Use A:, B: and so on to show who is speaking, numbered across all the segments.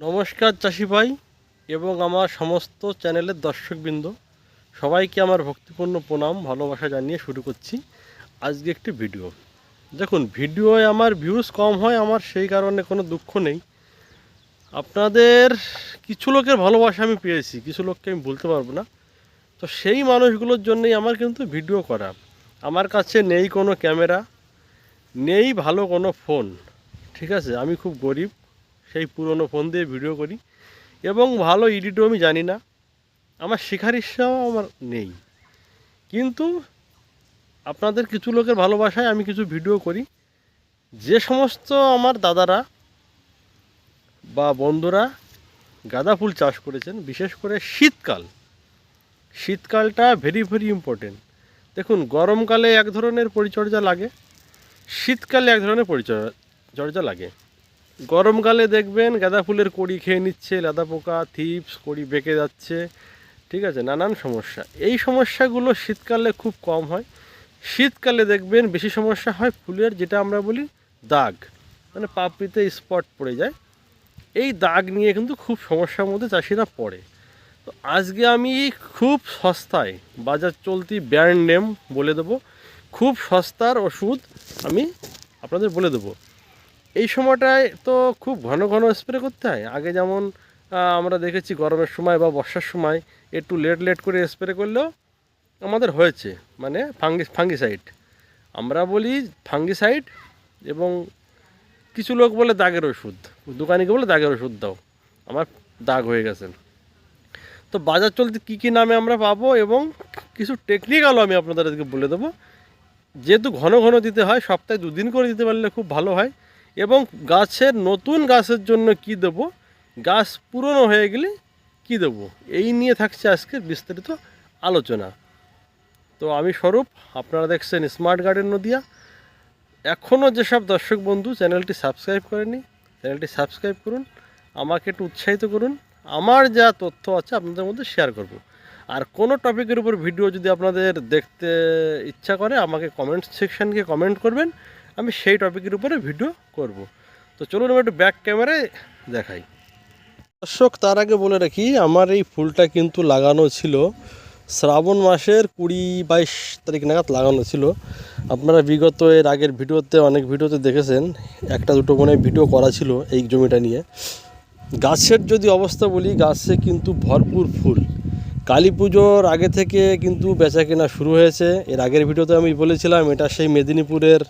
A: নমস্কার চাষি ভাই এবং আমার সমস্ত চ্যানেলের দর্শকবৃন্দ। সবাইকে আমার ভক্তিপূর্ণ প্রণাম, ভালোবাসা জানিয়ে শুরু করছি আজকে একটি ভিডিও। দেখুন, ভিডিওয় আমার ভিউজ কম হয়, আমার সেই কারণে কোনো দুঃখ নেই। আপনাদের কিছু লোকের ভালোবাসা আমি পেয়েছি, কিছু লোককে আমি বলতে পারব না। তো সেই মানুষগুলোর জন্যই আমার কিন্তু ভিডিও করা। আমার কাছে নেই কোনো ক্যামেরা, নেই ভালো কোনো ফোন, ঠিক আছে? আমি খুব গরিব। সেই পুরনো ফোন দিয়ে ভিডিও করি। এবং ভালো এডিটও আমি জানি না। আমার শেখার ইচ্ছাও আমার নেই। কিন্তু আপনাদের কিছু লোকের ভালোবাসায় আমি কিছু ভিডিও করি। যে সমস্ত আমার দাদারা বা বন্ধুরা গাঁদা ফুল চাষ করেছেন, বিশেষ করে শীতকাল। শীতকালটা ভেরি ভেরি ইম্পর্টেন্ট দেখুন, গরমকালে এক ধরনের পরিচর্যা লাগে, শীতকালে এক ধরনের পরিচর্যা লাগে। গরমকালে দেখবেন গাঁদা ফুলের কড়ি খেয়ে নিচ্ছে, লাদা পোকা, থিপস, কড়ি বেঁকে যাচ্ছে। ঠিক আছে? নানান সমস্যা। এই সমস্যাগুলো শীতকালে খুব কম হয়। শীতকালে দেখবেন বেশি সমস্যা হয় ফুলের, যেটা আমরা বলি দাগ। মানে পাপড়িতে স্পট পড়ে যায়। এই দাগ নিয়ে কিন্তু খুব সমস্যার মধ্যে চাষিরা পড়ে। তো আজকে আমি খুব সস্তায় বাজার চলতি ব্র্যান্ড নেম বলে দেবো। খুব সস্তার ওষুধ আমি আপনাদের বলে দেবো। এই সময়টায় তো খুব ঘন ঘন স্প্রে করতে হয়। আগে যেমন আমরা দেখেছি গরমের সময় বা বর্ষার সময় একটু লেট লেট করে স্প্রে করলেও আমাদের হয়েছে মানে ফাঙ্গি ফাঙ্গিসাইড আমরা বলি ফাঙ্গিসাইড এবং কিছু লোক বলে দাগের ওষুধ। দোকানিকে বলে দাগের ওষুধ দাও। আমার দাগ হয়ে গেছে। তো বাজার চলতে কী কী নামে আমরা পাবো এবং কিছু টেকনিক্যালও আমি আপনাদের আজকে বলে দেবো। যেহেতু ঘন ঘন দিতে হয়, সপ্তাহে দুদিন করে দিতে পারলে খুব ভালো হয়। এবং গাছের নতুন গাছের জন্য কি দেবো? গাছ পুরনো হয়ে গেলে কি দেবো? এই নিয়ে থাকছে আজকের বিস্তারিত আলোচনা। তো আমি স্বরূপ, আপনারা দেখছেন স্মার্ট গার্ডেন নদিয়া। এখনও যেসব দর্শক বন্ধু, চ্যানেলটি সাবস্ক্রাইব করেনি চ্যানেলটি সাবস্ক্রাইব করুন, আমাকে একটু উৎসাহিত করুন। আমার যা তথ্য আছে আপনাদের মধ্যে শেয়ার করব। আর কোনো টপিকের উপর ভিডিও যদি আপনাদের দেখতে ইচ্ছা করে, আমাকে কমেন্ট সেকশানকে কমেন্ট করবেন। আমি সেই টপিকের উপরে ভিডিও করব। তো চলুন আমি একটু ব্যাক ক্যামেরায় দেখাই। দর্শক, তার আগে বলে রাখি, আমার এই ফুলটা কিন্তু লাগানো ছিল শ্রাবণ মাসের কুড়ি বাইশ তারিখ নাগাদ লাগানো ছিল। আপনারা বিগত এর আগের ভিডিওতে, অনেক ভিডিওতে দেখেছেন, একটা দুটো মনে ভিডিও করা ছিল এই জমিটা নিয়ে। গাছের যদি অবস্থা বলি, গাছে কিন্তু ভরপুর ফুল। কালী পুজোর আগে থেকে কিন্তু বেচা কেনা শুরু হয়েছে। এর আগের ভিডিওতে আমি বলেছিলাম, এটা সেই মেদিনীপুরের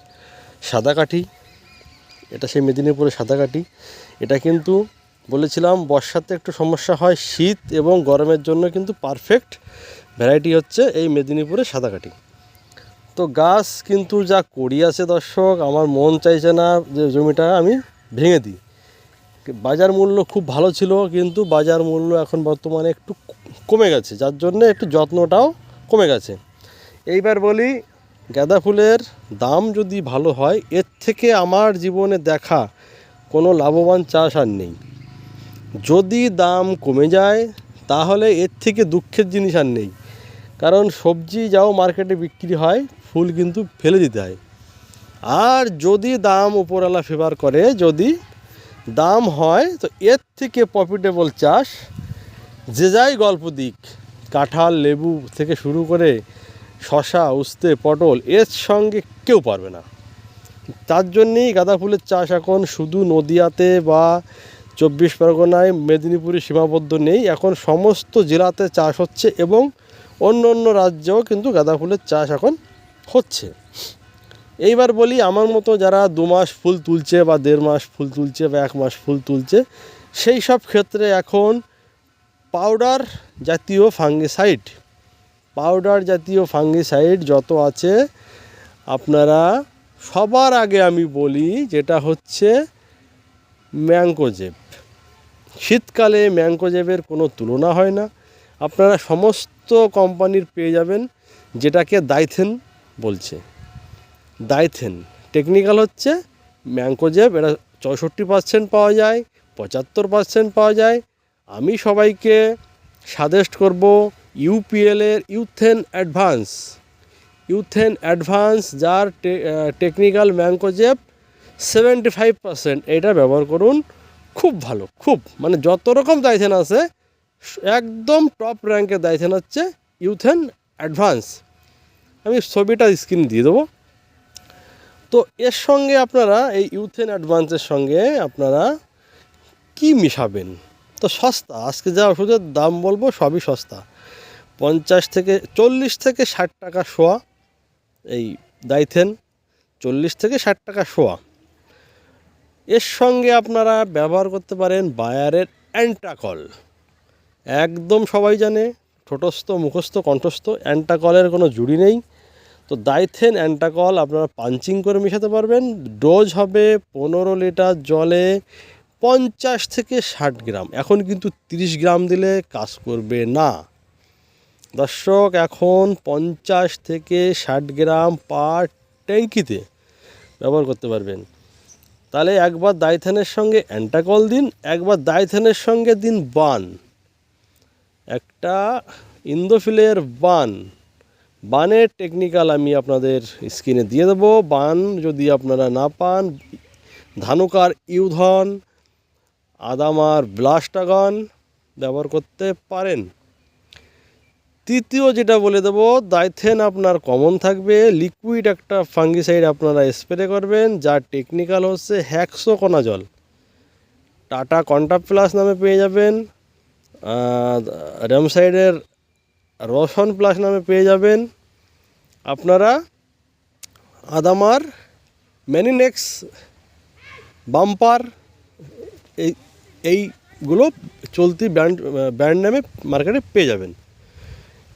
A: সাদাকাঠি এটা সেই মেদিনীপুরের সাদাকাঠি এটা কিন্তু বলেছিলাম, বর্ষাতে একটু সমস্যা হয়, শীত এবং গরমের জন্য কিন্তু পারফেক্ট ভ্যারাইটি হচ্ছে এই মেদিনীপুরের সাদাকাঠি তো গাছ কিন্তু যা করি আছে দর্শক, আমার মন চাইছে না যে জমিটা আমি ভেঙে দিই। বাজার মূল্য খুব ভালো ছিল, কিন্তু বাজার মূল্য এখন বর্তমানে একটু কমে গেছে, যার জন্য একটু যত্নটাও কমে গেছে। এইবার বলি গাঁদা ফুলের দাম যদি ভালো হয়, এর থেকে আমার জীবনে দেখা কোনো লাভবান চাষ আর নেই। যদি দাম কমে যায়, তাহলে এর থেকে দুঃখের জিনিস আর নেই। কারণ সবজি যাও মার্কেটে বিক্রি হয়, ফুল কিন্তু ফেলে দিতে হয়। আর যদি দাম উপরওয়ালা ফেভার করে, যদি দাম হয়, তো এর থেকে প্রফিটেবল চাষ, যে যাই গল্প দিক, কাঁঠাল, লেবু থেকে শুরু করে শশা, উস্তে, পটল, এর সঙ্গে কেউ পারবে না। তার জন্যেই গাঁদা ফুলের চাষ এখন শুধু নদিয়াতে বা চব্বিশ পরগনায়, মেদিনীপুরে সীমাবদ্ধ নেই। এখন সমস্ত জেলাতে চাষ হচ্ছে এবং অন্য অন্য রাজ্যেও কিন্তু গাঁদা ফুলের চাষ এখন হচ্ছে। এইবার বলি, আমার মতো যারা দু মাস ফুল তুলছে বা দেড় মাস ফুল তুলছে বা এক মাস ফুল তুলছে, সেই সব ক্ষেত্রে এখন পাউডার জাতীয় ফাঙ্গিসাইড পাউডার জাতীয় ফাঙ্গিসাইড যত আছে, আপনারা সবার আগে আমি বলি যেটা হচ্ছে ম্যাঙ্কোজেব শীতকালে ম্যাঙ্কোজেবের কোনো তুলনা হয় না। আপনারা সমস্ত কোম্পানির পেয়ে যাবেন, যেটাকে দাইথেন বলছে। দাইথেন টেকনিক্যাল হচ্ছে ম্যাঙ্কোজেব এটা চৌষট্টি পার্সেন্ট পাওয়া যায়, পঁচাত্তর পার্সেন্ট পাওয়া যায়। আমি সবাইকে সাজেস্ট করব ইউপিএলের ইউথেন অ্যাডভান্স। ইউথেন অ্যাডভান্স যার technical mancozeb seventy five percent এটা ব্যবহার করুন, খুব ভালো, খুব। মানে যত রকম দাইথেন আছে, একদম টপ র্যাঙ্কের দাইথেন হচ্ছে ইউথেন অ্যাডভান্স। আমি ছবিটা স্ক্রিন দিয়ে দেবো। তো এর সঙ্গে আপনারা, এই ইউথেন অ্যাডভান্সের সঙ্গে আপনারা কি মিশাবেন? তো সস্তা, আজকে যা ওষুধের দাম বলব সবই সস্তা। পঞ্চাশ থেকে চল্লিশ থেকে ষাট টাকা শোয়া এই দাইথেন চল্লিশ থেকে ষাট টাকা শোয়া এর সঙ্গে আপনারা ব্যবহার করতে পারেন বায়ারের অ্যান্টাকল। একদম সবাই জানে, ঠোঁটস্থ, মুখস্থ, কণ্ঠস্থ, অ্যান্টাকলের কোনো জুড়ি নেই। তো দাইথেন অ্যান্টাকল আপনারা পাঞ্চিং করে মেশাতে পারবেন। ডোজ হবে পনেরো লিটার জলে পঞ্চাশ থেকে ষাট গ্রাম। এখন কিন্তু তিরিশ গ্রাম দিলে কাজ করবে না। দর্শক, এখন পঞ্চাশ থেকে ষাট গ্রাম পার ট্যাঙ্কিতে ব্যবহার করতে পারবেন। তাহলে একবার দাইথেনের সঙ্গে অ্যান্টাকল দিন, একবার দাইথেনের সঙ্গে দিন বান। একটা ইন্দোফিলের বান, বানের টেকনিক্যাল আমি আপনাদের স্ক্রিনে দিয়ে দেবো। বান যদি আপনারা না পান, ধানুকার ইউধন, আদামার ব্লাস্টাগন ব্যবহার করতে পারেন। তৃতীয় যেটা বলে দেবো, দাইথেন আপনার কমন থাকবে, লিকুইড একটা ফাঙ্গিসাইড আপনারা স্প্রে করবেন, যার টেকনিক্যাল হচ্ছে হ্যাক্সোকোনা জল টাটা কন্টা প্লাস নামে পেয়ে যাবেন র্যামসাইডের রসন প্লাস নামে পেয়ে যাবেন। আপনারা আদামার, ম্যানিনেক্স, বাম্পার, এই, এইগুলো চলতি ব্র্যান্ড ব্র্যান্ড নামে মার্কেটে পেয়ে যাবেন।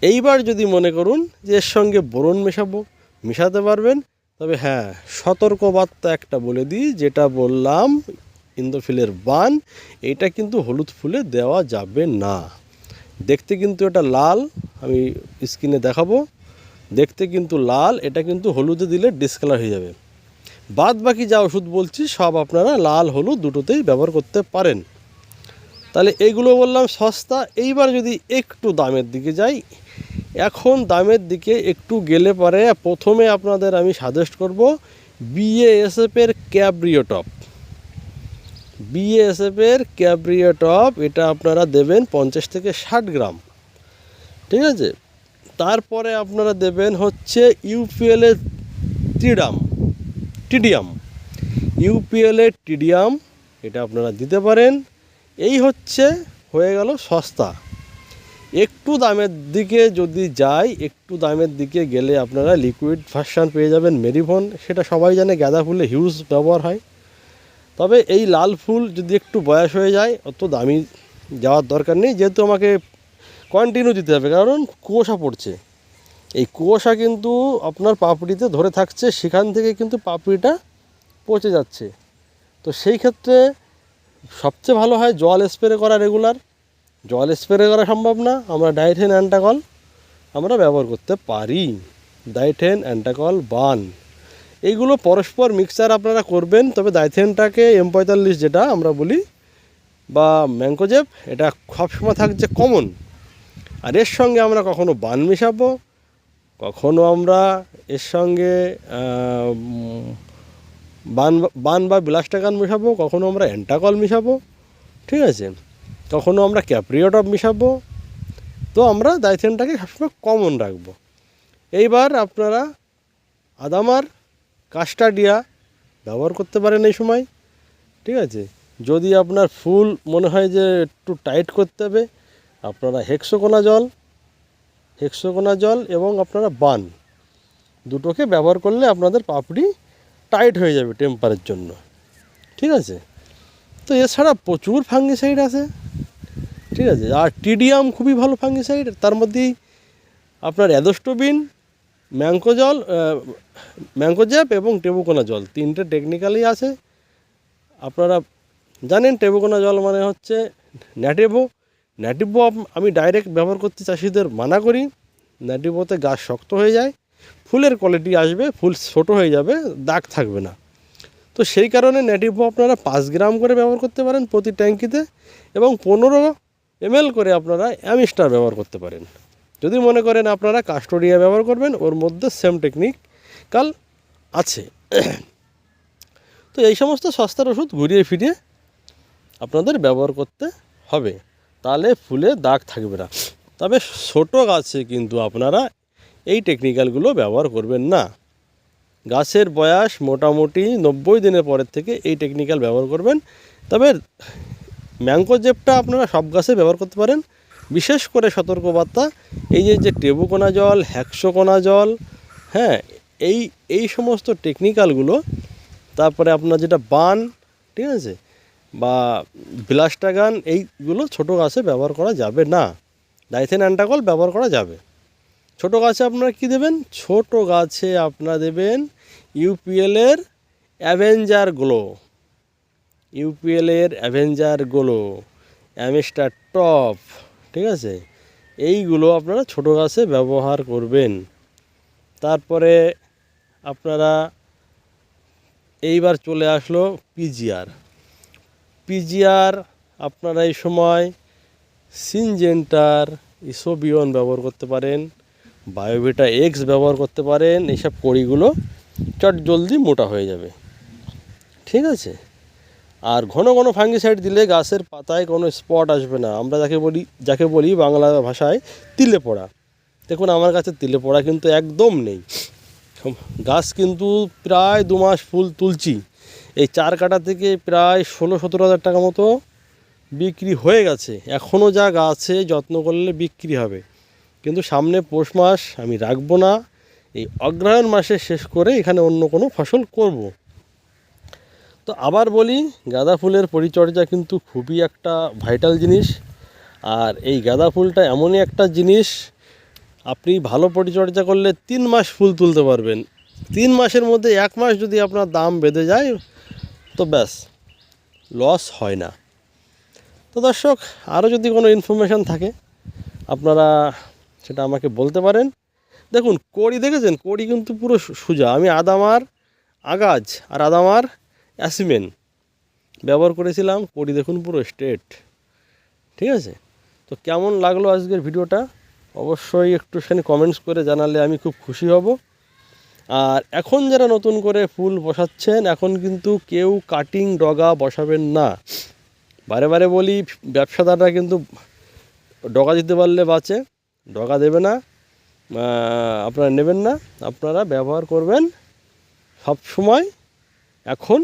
A: এইবার যদি মনে করুন যে এর সঙ্গে বোরন মেশাবো, মেশাতে পারবেন, তবে হ্যাঁ সতর্কবার্তা একটা বলে দিই, যেটা বললাম, ইন্দোফিলের বান এইটা কিন্তু হলুদ ফুলে দেওয়া যাবে না। দেখতে কিন্তু এটা লাল, আমি স্ক্রিনে দেখাবো। দেখতে কিন্তু লাল, এটা কিন্তু হলুদে দিলে ডিসকালার হয়ে যাবে। বাদ বাকি যা ওষুধ বলছি, সব আপনারা লাল, হলুদ দুটোতেই ব্যবহার করতে পারেন। তাহলে এইগুলো বললাম সস্তা। এইবার যদি একটু দামের দিকে যাই, এখন দামের দিকে একটু গেলে পরে। প্রথমে আপনাদের আমি সাজেস্ট করব বিএএসএফের ক্যাব্রিও টপ বিএসএফের ক্যাব্রিও টপ এটা আপনারা দেবেন পঞ্চাশ থেকে ষাট গ্রাম। ঠিক আছে? তারপরে আপনারা দেবেন হচ্ছে ইউপিএলের টিডাম টিডিয়াম ইউপিএলের টিডিয়াম এটা আপনারা দিতে পারেন। এই হচ্ছে, হয়ে গেল সস্তা। একটু দামের দিকে যদি যাই, একটু দামের দিকে গেলে আপনারা লিকুইড ভার্সান পেয়ে যাবেন মেরিভন সেটা সবাই জানে, গাঁদা ফুলে হিউজ ব্যবহার হয়। তবে এই লাল ফুল যদি একটু বয়স হয়ে যায়, অত দামি যাওয়ার দরকার নেই। যেহেতু আমাকে কন্টিনিউ দিতে হবে, কারণ কুয়াশা পড়ছে। এই কুয়াশা কিন্তু আপনার পাপড়িতে ধরে থাকছে, সেখান থেকে কিন্তু পাপড়িটা পচে যাচ্ছে। তো সেই ক্ষেত্রে সবচেয়ে ভালো হয় জল স্প্রে করা রেগুলার জল স্প্রে করা সম্ভব না, আমরা ডাইথেন অ্যান্টাকল আমরা ব্যবহার করতে পারি। ডাইথেন অ্যান্টাকল বান এইগুলো পরস্পর মিক্সচার আপনারা করবেন, তবে ডাইথেনটাকে এম পঁয়তাল্লিশ যেটা আমরা বলি, বা ম্যাঙ্কোজেব এটা সবসময় থাকছে কমন আর এর সঙ্গে আমরা কখনো বান মিশাবো, কখনো আমরা এর সঙ্গে বান বান বা ব্লাস্টাগান মিশাবো, কখনো আমরা অ্যান্টাকল মিশাবো, ঠিক আছে? কখনো আমরা ক্যাপ্রিওটপ মিশাবো। তো আমরা দাইথেনটাকে সবসময় কমন রাখব। এইবার আপনারা আদামার কাস্টাডিয়া ব্যবহার করতে পারেন এই সময়, ঠিক আছে? যদি আপনার ফুল মনে হয় যে একটু টাইট করতে হবে, আপনারা হেক্সোকোনা জল হেক্সোকোনা জল এবং আপনারা বান, দুটোকে ব্যবহার করলে আপনাদের পাপড়ি টাইট হয়ে যাবে টেম্পারের জন্য। ঠিক আছে? তো এছাড়া প্রচুর ফাঙ্গিসাইড আছে। ঠিক আছে? আর টিডিয়াম খুবই ভালো ফাঙ্গিসাইড তার মধ্যেই আপনার অ্যাদোস্টোবিন ম্যাঙ্কো জল ম্যাঙ্কো জ্যাপ এবং টেবুকোনা জল তিনটে টেকনিক্যালি আছে। আপনারা জানেন টেবুকোনা জল মানে হচ্ছে ন্যাটিভো ন্যাটিভো আমি ডাইরেক্ট ব্যবহার করতে চাষিদের মানা করি। ন্যাটিভোতে গাছ শক্ত হয়ে যায়। ফুলের কোয়ালিটি আসবে, ফুল ছোট হয়ে যাবে, দাগ থাকবে না। তো সেই কারণে নেটিভো আপনারা পাঁচ গ্রাম করে ব্যবহার করতে পারেন প্রতি ট্যাঙ্কিতে এবং পনেরো এমএল করে আপনারা অ্যামিস্টার ব্যবহার করতে পারেন। যদি মনে করেন আপনারা কাস্টোডিয়া ব্যবহার করবেন, ওর মধ্যে সেম টেকনিক্যাল আছে। তো এই সমস্ত সস্তার ওষুধ ঘুরিয়ে ফিরিয়ে আপনাদের ব্যবহার করতে হবে। তাহলে ফুলে দাগ থাকবে না। তবে ছোটো গাছে কিন্তু আপনারা এই টেকনিক্যালগুলো ব্যবহার করবেন না। গাছের বয়স মোটামুটি নব্বই দিনের পরের থেকে এই টেকনিক্যাল ব্যবহার করবেন। তবে ম্যাঙ্কোজেবটা আপনারা সব গাছে ব্যবহার করতে পারেন। বিশেষ করে সতর্কবার্তা, এই যে যে টেবুকোনা জল, হ্যাক্সোকোনা জল হ্যাঁ এই এই সমস্ত টেকনিক্যালগুলো তারপরে আপনার যেটা বান, ঠিক আছে, বা ব্লাস্টাগান, এইগুলো ছোটো গাছে ব্যবহার করা যাবে না। ডাইথেন অ্যান্টাকল ব্যবহার করা যাবে। ছোটো গাছে আপনারা কি দেবেন? ছোট গাছে আপনারা দেবেন ইউপিএলের অ্যাভেঞ্জার গ্লো ইউপিএলের অ্যাভেঞ্জার গ্লো অ্যামেস্টার টপ ঠিক আছে? এইগুলো আপনারা ছোটো গাছে ব্যবহার করবেন। তারপরে আপনারা এইবার চলে আসলো পিজিআর পিজিআর আপনারা এই সময় সিনজেন্টার ইসোবিয়ন ব্যবহার করতে পারেন। বায়োভিটা এক্স ব্যবহার করতে পারেন, এইসব কড়িগুলো চট জলদি মোটা হয়ে যাবে। ঠিক আছে? আর ঘন ঘন ফাঙ্গিসাইড দিলে গাছের পাতায় কোনো স্পট আসবে না। আমরা যাকে বলি যাকে বলি বাংলা ভাষায় তিলে পড়া। দেখুন, আমার কাছে তিলে পড়া কিন্তু একদম নেই। গাছ কিন্তু প্রায় দু মাস ফুল তুলছি। এই চার কাটা থেকে প্রায় ষোলো সতেরো হাজার টাকা মতো বিক্রি হয়ে গেছে। এখনও যা গাছে যত্ন করলে বিক্রি হবে। কিন্তু সামনে পৌষ মাস, আমি রাখব না। এই অগ্রহায়ণ মাসে শেষ করে এখানে অন্য কোনো ফসল করব। তো আবার বলি, গাঁদা ফুলের পরিচর্যা কিন্তু খুবই একটা ভাইটাল জিনিস। আর এই গাঁদা ফুলটা এমনই একটা জিনিস, আপনি ভালো পরিচর্যা করলে তিন মাস ফুল তুলতে পারবেন। তিন মাসের মধ্যে এক মাস যদি আপনার দাম বেঁধে যায়, তো ব্যাস লস হয় না। তো দর্শক, আরও যদি কোনো ইনফরমেশান থাকে, আপনারা সেটা আমাকে বলতে পারেন। দেখুন, কড়ি দেখেছেন? কড়ি কিন্তু পুরো সোজা। আমি আদামার আগাজ আর আদামার অ্যাসিমেন ব্যবহার করেছিলাম। কড়ি দেখুন পুরো স্ট্রেট। ঠিক আছে? তো কেমন লাগল আজকের ভিডিওটা? অবশ্যই একটুখানি কমেন্টস করে জানালে আমি খুব খুশি হব। আর এখন যারা নতুন করে ফুল বসাচ্ছেন, এখন কিন্তু কেউ কাটিং ডগা বসাবেন না। বারে বারে বলি, ব্যবসাদাররা কিন্তু ডগা দিতে পারলে বাঁচে। ডগা দেবে না আপনারা নেবেন না, আপনারা ব্যবহার করবেন সব সময়। এখন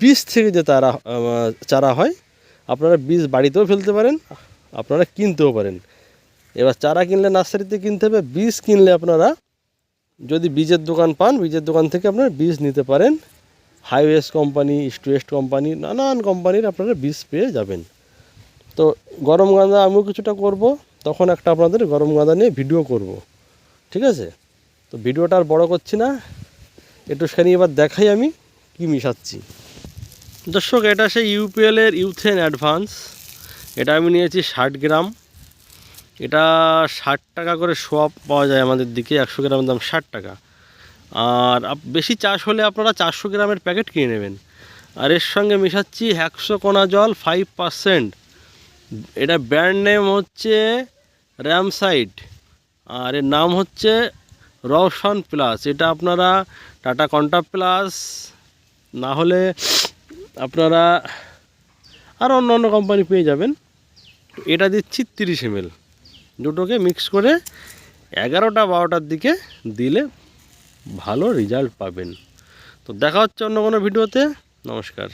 A: বীজ থেকে যে তারা চারা হয়, আপনারা বীজ বাড়িতেও ফেলতে পারেন, আপনারা কিনতেও পারেন। এবার চারা কিনলে নার্সারিতে কিনতে হবে, বীজ কিনলে আপনারা যদি বীজের দোকান পান, বীজের দোকান থেকে আপনারা বীজ নিতে পারেন। হাইওয়েস কোম্পানি স্টুয়েস্ট কোম্পানি, নানান কোম্পানির আপনারা বীজ পেয়ে যাবেন। তো গরম গাঁদা আমিও কিছুটা করব। তখন একটা আপনাদের গরম গাঁদা নিয়ে ভিডিও করব। ঠিক আছে? তো ভিডিওটা আর বড়ো করছি না। একটু একটুখানি এবার দেখাই আমি কি মিশাচ্ছি। দর্শক, এটা সেই ইউপিএলের ইউথেন অ্যাডভান্স এটা আমি নিয়েছি ষাট গ্রাম। এটা ষাট টাকা করে সোয়াব পাওয়া যায় আমাদের দিকে, একশো গ্রামের দাম ষাট টাকা। আর বেশি চাষ হলে আপনারা চারশো গ্রামের প্যাকেট কিনে নেবেন। আর এর সঙ্গে মেশাচ্ছি একশো কোনা জল ফাইভ পারসেন্ট এটা ব্র্যান্ড নেম হচ্ছে র্যামসাইড। আর এর নাম হচ্ছে রওশন প্লাস। এটা আপনারা টাটা কন্টা প্লাস, না হলে আপনারা আর অন্য অন্য কোম্পানি পেয়ে যাবেন। এটা দিচ্ছি তিরিশ এমএল। দুটোকে মিক্স করে এগারোটা বারোটার দিকে দিলে ভালো রেজাল্ট পাবেন। তো দেখা হচ্ছে অন্য কোনো ভিডিওতে নমস্কার।